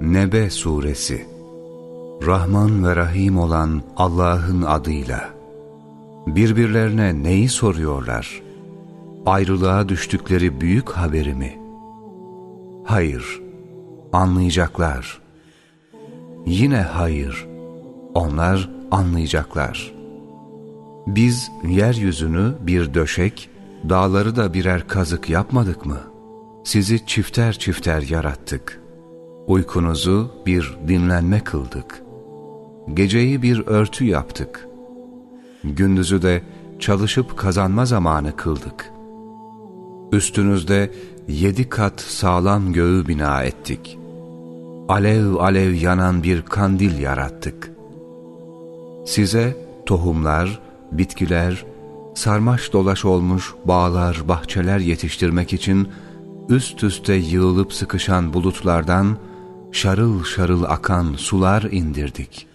Nebe Suresi Rahman ve Rahim olan Allah'ın adıyla Birbirlerine neyi soruyorlar? Ayrılığa düştükleri büyük haberi mi? Hayır, anlayacaklar. Yine hayır, onlar anlayacaklar. Biz yeryüzünü bir döşek, dağları da birer kazık yapmadık mı? Sizi çifter çifter yarattık. Uykunuzu bir dinlenme kıldık. Geceyi bir örtü yaptık. Gündüzü de çalışıp kazanma zamanı kıldık. Üstünüzde yedi kat sağlam göğü bina ettik. Alev alev yanan bir kandil yarattık. Size tohumlar, bitkiler, sarmaş dolaş olmuş bağlar, bahçeler yetiştirmek için üst üste yığılıp sıkışan bulutlardan şarıl şarıl akan sular indirdik.